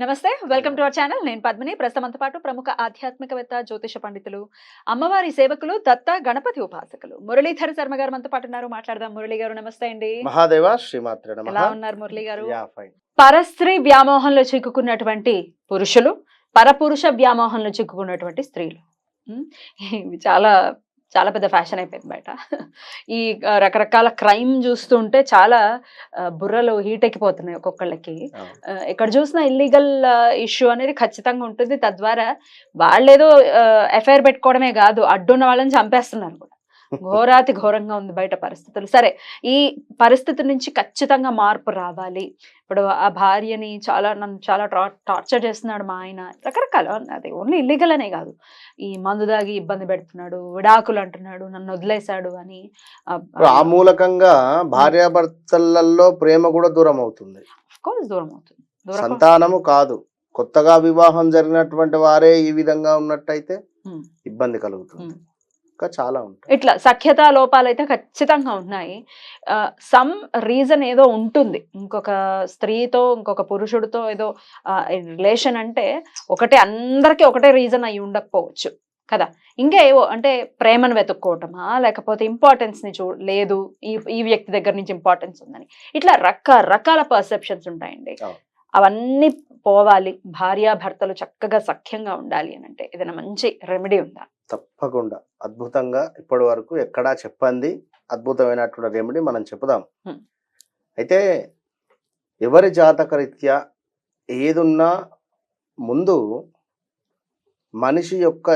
నమస్తే welcome to our channel. నేను పద్మిని. ప్రస్తుతంతో పాటు ప్రముఖ ఆధ్యాత్మికవేత్త జ్యోతిష పండితులు అమ్మవారి సేవకులు దత్త గణపతి ఉపాసకులు మురళీధర శర్మ గారు మనతో పాటు ఉన్నారు. మాట్లాడదాం. మురళి గారు నమస్తే అండి. మహాదేవ శ్రీమాత్రే ఎలా ఉన్నారు మురళి గారు? పరస్త్రీ వ్యామోహంలో చిక్కుకున్నటువంటి పురుషులు పరపురుష వ్యామోహంలో చిక్కుకున్నటువంటి స్త్రీలు. ఇవి చాలా చాలా పెద్ద ఫ్యాషన్ అయిపోయింది బయట. ఈ రకరకాల క్రైమ్ చూస్తుంటే చాలా బుర్రలు హీట్ ఎక్కిపోతున్నాయి ఒక్కొక్కళ్ళకి. ఆ, ఎక్కడ చూసినా ఇల్లీగల్ ఇష్యూ అనేది ఖచ్చితంగా ఉంటుంది. తద్వారా వాళ్ళేదో ఎఫ్ఐఆర్ పెట్టుకోవడమే కాదు అడ్డున్న వాళ్ళని చంపేస్తున్నారు కూడా. ఘోరాతి ఘోరంగా ఉంది బయట పరిస్థితులు. సరే ఈ పరిస్థితి నుంచి ఖచ్చితంగా మార్పు రావాలి. ఇప్పుడు ఆ భార్యని చాలా నన్ను చాలా టార్చర్ చేస్తున్నాడు మా ఆయన. రకరకాల అది ఓన్లీ ఇల్లీగల్ అనే కాదు. ఈ మందు దాగి ఇబ్బంది పెడుతున్నాడు విడాకులు అంటున్నాడు నన్ను వదిలేశాడు అని. ఆ, మూలకంగా భార్యాభర్తలలో ప్రేమ కూడా దూరం అవుతుంది దూరం అవుతుంది సంతానము కాదు. కొత్తగా వివాహం జరిగినటువంటి వారే ఈ విధంగా ఉన్నట్టయితే. ఇబ్బంది కలుగుతుంది. ఇంకా చాలా ఉంటాయి. ఇట్లా సఖ్యత లోపాలు అయితే ఖచ్చితంగా ఉన్నాయి. సమ్ రీజన్ ఏదో ఉంటుంది. ఇంకొక స్త్రీతో ఇంకొక పురుషుడితో ఏదో రిలేషన్ అంటే ఒకటే అందరికీ ఒకటే రీజన్ అయి ఉండకపోవచ్చు. కదా? ఇంకా ఏవో అంటే ప్రేమను వెతుక్కోవటమా? లేకపోతే ఇంపార్టెన్స్ని చూ లేదు ఈ ఈ వ్యక్తి దగ్గర నుంచి ఇంపార్టెన్స్ ఉందని. ఇట్లా రకరకాల పర్సెప్షన్స్ ఉంటాయండి. అవన్నీ పోవాలి. భార్యాభర్తలు చక్కగా సఖ్యంగా ఉండాలి అని అంటే ఏదైనా మంచి రెమెడీ ఉందా? తప్పకుండా. అద్భుతంగా ఇప్పటి వరకు ఎక్కడా చెప్పంది. అద్భుతమైనటువంటి రెమెడీ మనం Hmm. అయితే ఎవరి జాతక రీత్యా ఏదున్నా ముందు మనిషి యొక్క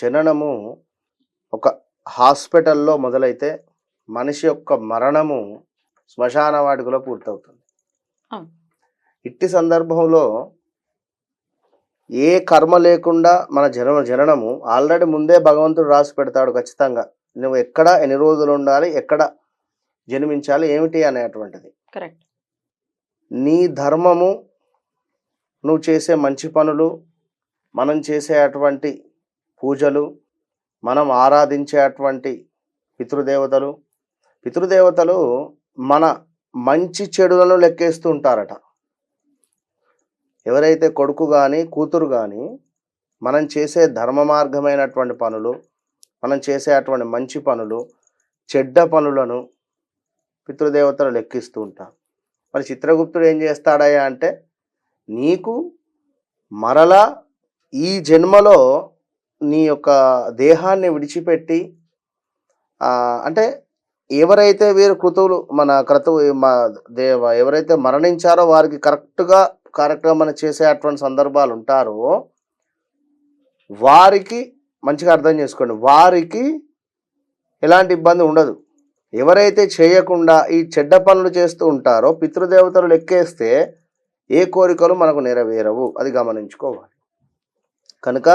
జననము ఒక హాస్పిటల్లో మొదలైతే మనిషి యొక్క మరణము శ్మశాన వాటికలో పూర్తవుతుంది. ఇట్టి సందర్భంలో ఏ కర్మ లేకుండా మన జనన జననము ఆల్రెడీ ముందే భగవంతుడు రాసి పెడతాడు ఖచ్చితంగా. నువ్వు ఎక్కడ ఎన్ని రోజులు ఉండాలి ఎక్కడ జన్మించాలి ఏమిటి అనేటువంటిది. కరెక్ట్. నీ ధర్మము నువ్వు చేసే మంచి పనులు మనం చేసే అటువంటి పూజలు మనం ఆరాధించే అటువంటి పితృదేవతలు పితృదేవతలు మన మంచి చెడులను లెక్కేస్తూ ఉంటారట. ఎవరైతే కొడుకు కానీ కూతురు కానీ మనం చేసే ధర్మ మార్గమైనటువంటి పనులు మనం చేసే అటువంటి మంచి పనులు చెడ్డ పనులను పితృదేవతలు లెక్కిస్తూ ఉంటారు. మరి చిత్రగుప్తుడు ఏం చేస్తాడయ్యా అంటే నీకు మరలా ఈ జన్మలో నీ యొక్క దేహాన్ని విడిచిపెట్టి అంటే ఎవరైతే వీరు కృతువులు మన క్రతువు మా దేవ ఎవరైతే మరణించారో వారికి కరెక్ట్గా కార్యక్రమం చేసే అటువంటి సందర్భాలు ఉంటారో వారికి మంచిగా అర్థం చేసుకోండి. వారికి ఎలాంటి ఇబ్బంది ఉండదు. ఎవరైతే చేయకుండా ఈ చెడ్డ పనులు చేస్తూ ఉంటారో పితృదేవతలు లెక్కేస్తే ఏ కోరికలు మనకు నెరవేరవు. అది గమనించుకోవాలి. కనుక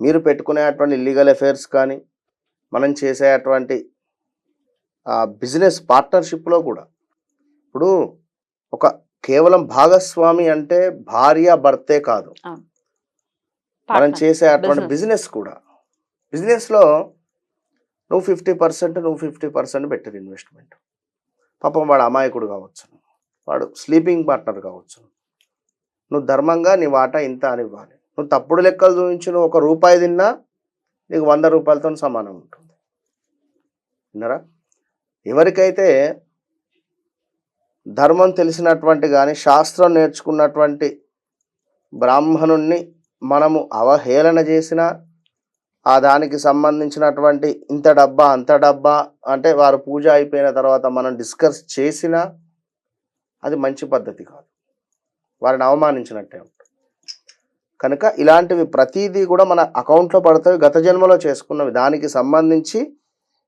మీరు పెట్టుకునే అటువంటి ఇల్లీగల్ అఫైర్స్ కానీ మనం చేసే అటువంటి బిజినెస్ పార్ట్నర్షిప్లో కూడా ఇప్పుడు కేవలం భాగస్వామి అంటే భార్య భర్తే కాదు. మనం. చేసే అటువంటి. బిజినెస్ కూడా. బిజినెస్లో నువ్వు ఫిఫ్టీ పర్సెంట్ నువ్వు ఫిఫ్టీ పర్సెంట్ పెట్టరు ఇన్వెస్ట్మెంట్. పాపం వాడు అమాయకుడు కావచ్చు. వాడు స్లీపింగ్ పార్ట్నర్ కావచ్చు. నువ్వు ధర్మంగా నీ వాటా ఇంత అని ఇవ్వాలి. నువ్వు తప్పుడు లెక్కలు చూపించి నువ్వు ఒక రూపాయి తిన్నా నీకు వంద రూపాయలతో సమానం ఉంటుంది. విన్నారా? ఎవరికైతే ధర్మం తెలిసినటువంటి కానీ శాస్త్రం నేర్చుకున్నటువంటి బ్రాహ్మణుణ్ణి మనము అవహేళన చేసిన ఆ దానికి సంబంధించినటువంటి ఇంత డబ్బా అంత డబ్బా అంటే వారు పూజ అయిపోయిన తర్వాత మనం డిస్కస్ చేసినా అది మంచి పద్ధతి కాదు. వారిని అవమానించినట్టే ఉంటుంది. కనుక ఇలాంటివి ప్రతిదీ కూడా మన అకౌంట్లో పడతాయి గత జన్మలో చేసుకున్నవి. దానికి సంబంధించి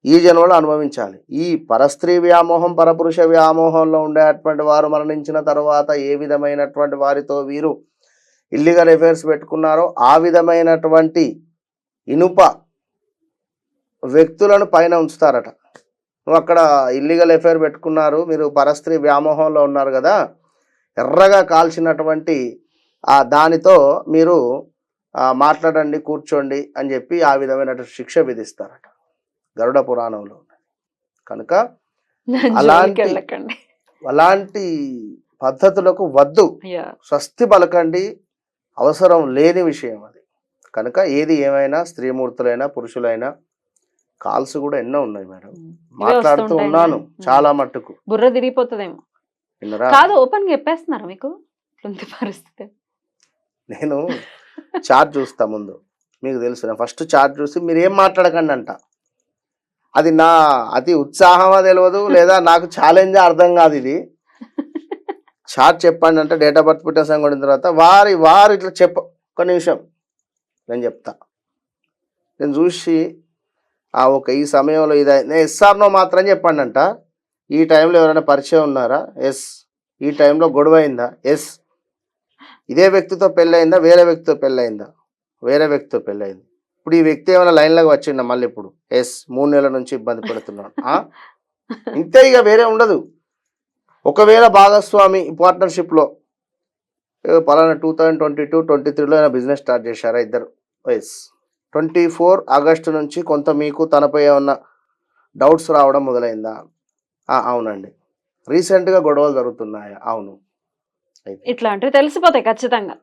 ఈ జన్మలో అనుభవించాలి. ఈ పరస్త్రీ వ్యామోహం పరపురుష వ్యామోహంలో ఉండేటువంటి వారు మరణించిన తర్వాత ఏ విధమైనటువంటి వారితో వీరు ఇల్లీగల్ అఫేర్స్ పెట్టుకున్నారో ఆ విధమైనటువంటి ఇనుప వ్యక్తులను పైన ఉంచుతారట. నువ్వు అక్కడ ఇల్లీగల్ ఎఫైర్ పెట్టుకున్నారు మీరు పరస్త్రీ వ్యామోహంలో ఉన్నారు కదా ఎర్రగా కాల్చినటువంటి ఆ దానితో మీరు మాట్లాడండి కూర్చోండి అని చెప్పి ఆ విధమైన శిక్ష విధిస్తారట. గరుడ పురాణంలో ఉన్నది. కనుక అలాంటి- అలాంటి పద్ధతులకు వద్దు. స్వస్తి పలకండి. అవసరం లేని విషయం అది. కనుక ఏది ఏమైనా స్త్రీమూర్తులైనా పురుషులైనా కాల్స్ కూడా ఎన్నో ఉన్నాయి మేడం. మాట్లాడుతూ ఉన్నాను. చాలా మట్టుకు. బుర్ర తిరిగిపోతుందేమో. విన్నరా? కాదు ఓపెన్గా చెప్పేస్తున్నారు మీకు? పరిస్థితి. నేను చార్ట్ చూస్తా ముందు. మీకు తెలుసు ఫస్ట్ చార్ట్ చూసి మీరు ఏం మాట్లాడకండి అంట అది నా అతి ఉత్సాహమా తెలియదు లేదా నాకు ఛాలెంజ్ అర్థం కాదు ఇది. చార్ట్ చెప్పండి అంటే డేట్ ఆఫ్ బర్త్ పుట్టిన సంగతి కొడిన తర్వాత వారి వారు ఇట్లా చెప్ప ఒక నిమిషం. నేను చెప్తా. నేను చూసి ఆ ఒక ఈ సమయంలో ఇది ఎస్ఆర్నో మాత్రం చెప్పండి అంట. ఈ టైంలో ఎవరైనా పరిచయం ఉన్నారా? ఎస్. ఈ టైంలో గొడవ అయిందా? ఎస్. ఇదే వ్యక్తితో పెళ్ళయిందా? వేరే వ్యక్తితో పెళ్ళయిందా? వేరే వ్యక్తితో పెళ్ళయింది. ఇప్పుడు ఈ వ్యక్తి ఏమైనా లైన్లోకి వచ్చిండ మళ్ళీ ఇప్పుడు? ఎస్ మూడు నెలల నుంచి ఇబ్బంది పడుతున్నాడు. ఇంతే ఇక వేరే ఉండదు. ఒకవేళ భాగస్వామి పార్ట్నర్షిప్లో పలానా two thousand twenty two twenty త్రీలో అయినా బిజినెస్ స్టార్ట్ చేశారా ఇద్దరు? ఎస్. ట్వంటీ ఫోర్ ఆగస్టు నుంచి కొంత మీకు తనపై ఏమన్నా డౌట్స్ రావడం మొదలైందా? అవునండి. రీసెంట్గా గొడవలు జరుగుతున్నాయా? అవును. అయితే ఇట్లాంటివి తెలిసిపోతాయి ఖచ్చితంగా.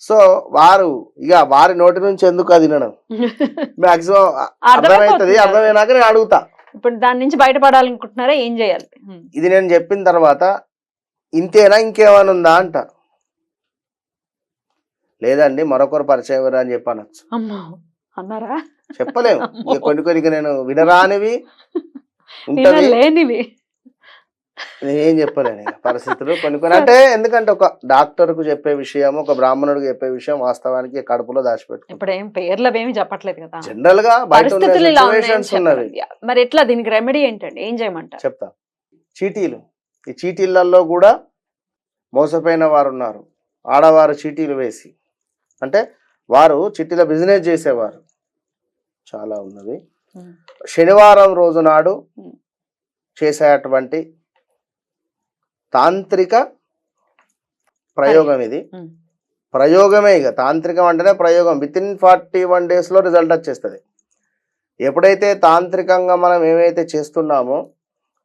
సో వారు ఇక వారి నోటి నుంచి ఎందుకు అది వినడం మాక్సిమం అర్థమవుతుంది అర్థమైనాక నేను అడుగుతా. ఇప్పుడు దాని నుంచి బయటపడాలనుకుంటున్నారా ఏం చేయాలి. ఇది నేను చెప్పిన తర్వాత ఇంతేనా ఇంకేమైనా ఉందా అంట. లేదండి మరొకరు పరిచయం అని చెప్పి అనొచ్చు. అమ్మో అన్నారా? చెప్పలేము. కొన్ని కొన్ని నేను వినరానివి లేనివి. నేను ఏం చెప్పలేను పరిస్థితులు కొన్ని కొన్ని. అంటే ఎందుకంటే ఒక డాక్టర్కు చెప్పే విషయం ఒక బ్రాహ్మణుడికి చెప్పే విషయం వాస్తవానికి కడుపులో దాచిపెట్టుకుంటాం ఇప్పుడు ఏం పేర్లు చెప్పట్లేదు కదా. జనరల్గా బయట. మరి ఎట్లా దీనికి రెమెడీ ఏంటండి? ఏం చేయమంటారు? చెప్తా. చీటీలు. ఈ చీటీలలో కూడా మోసపోయిన వారు ఉన్నారు. ఆడవారు చీటీలు వేసి. అంటే వారు చిట్టీల బిజినెస్ చేసేవారు. చాలా ఉన్నది. శనివారం రోజు నాడు. చేసేటువంటి తాంత్రిక ప్రయోగం ఇది. ప్రయోగమే ఇక. తాంత్రికం అంటేనే ప్రయోగం. విత్ ఇన్ ఫార్టీ వన్ డేస్లో రిజల్ట్ వచ్చేస్తుంది. ఎప్పుడైతే తాంత్రికంగా మనం ఏమైతే చేస్తున్నామో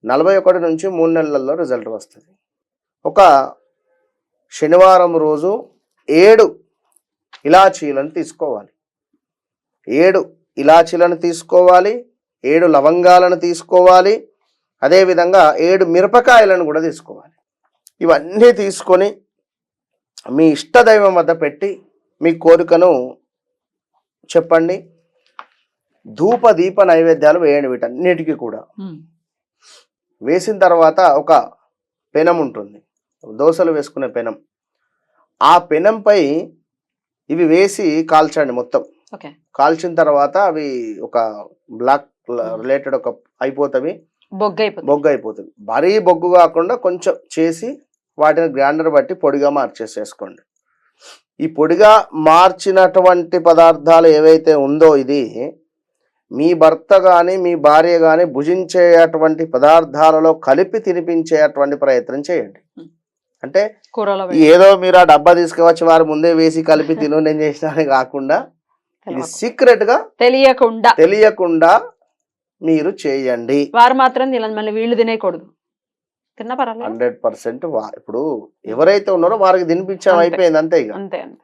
నలభై ఒకటి నుంచి మూడు నెలల్లో రిజల్ట్ వస్తుంది. ఒక శనివారం రోజు ఏడు ఇలాచీలను తీసుకోవాలి. ఏడు ఇలాచీలను తీసుకోవాలి. ఏడు లవంగాలను తీసుకోవాలి. అదేవిధంగా ఏడు మిరపకాయలను కూడా తీసుకోవాలి. ఇవన్నీ తీసుకొని మీ ఇష్టదైవం వద్ద పెట్టి మీ కోరికను చెప్పండి. ధూప దీప నైవేద్యాలు వేయండి వీటన్నిటికీ కూడా. వేసిన తర్వాత ఒక పెనం ఉంటుంది. దోశలు వేసుకునే పెనం. ఆ పెనంపై ఇవి వేసి కాల్చండి మొత్తం. కాల్చిన తర్వాత అవి ఒక బ్లాక్ రిలేటెడ్ ఒక అయిపోతవి. బొగ్గ అయిపోతుంది. బొగ్గు అయిపోతుంది. మరీ బొగ్గు కాకుండా కొంచెం చేసి వాటిని గ్రైండర్ బట్టి పొడిగా మార్చేసేసుకోండి ఈ పొడిగా మార్చినటువంటి పదార్థాలు ఏవైతే ఉందో ఇది మీ భర్త కానీ మీ భార్య కానీ భుజించేటువంటి పదార్థాలలో కలిపి తినిపించేటువంటి ప్రయత్నం చేయండి. అంటే ఏదో మీరు ఆ డబ్బా తీసుకువచ్చి వారి ముందే వేసి కలిపి తిను నేను చేసిన కాకుండా ఇది. సీక్రెట్గా తెలియకుండా. తెలియకుండా మీరు చేయండి. వారు మాత్రం వీళ్ళు తినేయకూడదు. హండ్రెడ్ పర్సెంట్ ఇప్పుడు ఎవరైతే ఉన్నారో వారికి తినిపించడం. అయిపోయింది అంతే ఇక. అంతే అంతే.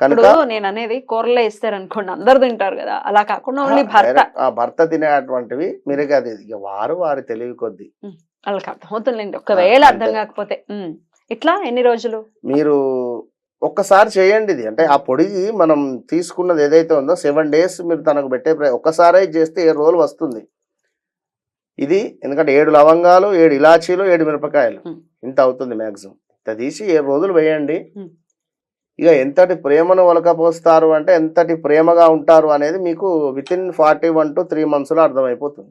ఇప్పుడు నేను అనేది కూరలో ఇస్తారు అనుకోండి అందరు తింటారు కదా. అలా కాకుండా ఓన్లీ భర్త. ఆ భర్త తినేటువంటివి మీరు అది ఇక వారు వారి తెలివి కొద్ది. వాళ్ళకి అర్థమవుతుందండి ఒకవేళ. అర్థం కాకపోతే. ఇట్లా ఎన్ని రోజులు? మీరు ఒక్కసారి చేయండి ఇది. అంటే ఆ పొడి మనం తీసుకున్నది ఏదైతే ఉందో సెవెన్ డేస్ మీరు తనకు పెట్టే ఒక్కసారే చేస్తే ఏడు రోజులు వస్తుంది. ఇది ఎందుకంటే ఏడు లవంగాలు ఏడు ఇలాచీలు ఏడు మిరపకాయలు. ఇంత అవుతుంది మ్యాక్సిమం. ఇంత తీసి ఏడు రోజులు వేయండి. ఇక ఎంతటి ప్రేమను ఒలకపోస్తారు అంటే ఎంతటి ప్రేమగా ఉంటారు అనేది మీకు within forty one to three మంత్స్లో అర్థమైపోతుంది.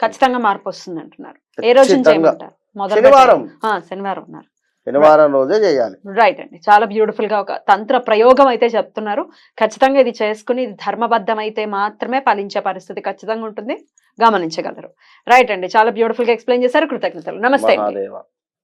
ఖచ్చితంగా మార్పు వస్తుంది అంటున్నారు. ఏ రోజు శనివారం. శనివారం ఉన్నారు. శనివారం రోజే చేయాలి. రైట్ అండి. చాలా బ్యూటిఫుల్గా ఒక తంత్ర ప్రయోగం అయితే చెప్తున్నారు. ఖచ్చితంగా ఇది చేసుకుని ఇది ధర్మబద్ధం అయితే మాత్రమే ఫలించే పరిస్థితి ఖచ్చితంగా ఉంటుంది. గమనించగలరు. రైట్ అండి. చాలా బ్యూటిఫుల్గా ఎక్స్ప్లెయిన్ చేశారు. కృతజ్ఞతలు. నమస్తే